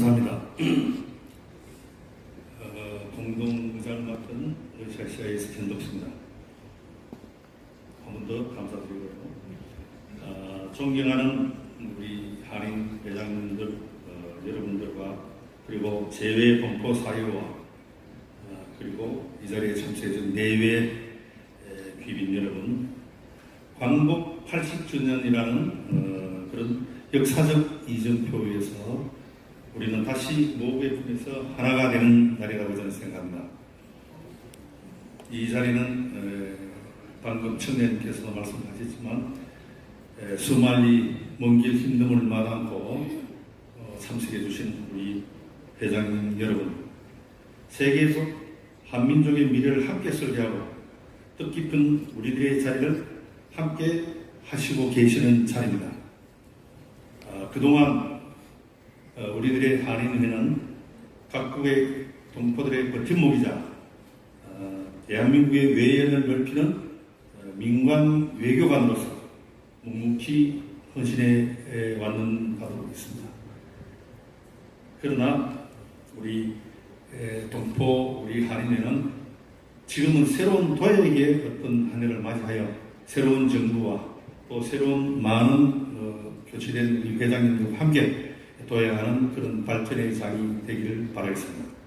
감사합니다. 어, 공동장을 맡은 셀시아의 스캔덕입니다. 한 번 더 감사드리고요. 어, 존경하는 우리 한인 회장님들, 어, 여러분들과 그리고 제외 범포 사회와 어, 아, 그리고 이 자리에 참석해준 내외 귀빈 여러분, 광복 80주년이라는 어, 그런 역사적 이정표에서 우리는 다시 모국의 품에서 하나가 되는 날이라고 저는 생각합니다. 이 자리는 에, 방금 청년께서도 말씀하셨지만 에, 수말리 먼 길 힘듦을 마다않고 어, 참석해 주신 우리 회장님 여러분 세계에서 한민족의 미래를 함께 설계하고 뜻깊은 우리들의 자리를 함께 하시고 계시는 자리입니다. 아, 그동안 어, 우리들의 한인회는 각국의 동포들의 버팀목이자 어, 대한민국의 외연을 넓히는 어, 민관 외교관으로서 묵묵히 헌신해 왔는 바로 있습니다. 그러나 우리 에, 동포 우리 한인회는 지금은 새로운 도약의 어떤 한 해를 맞이하여 새로운 정부와 또 새로운 많은 어, 교체된 우리 회장님들과 함께 도약하는 그런 발전의 장이 되기를 바라겠습니다.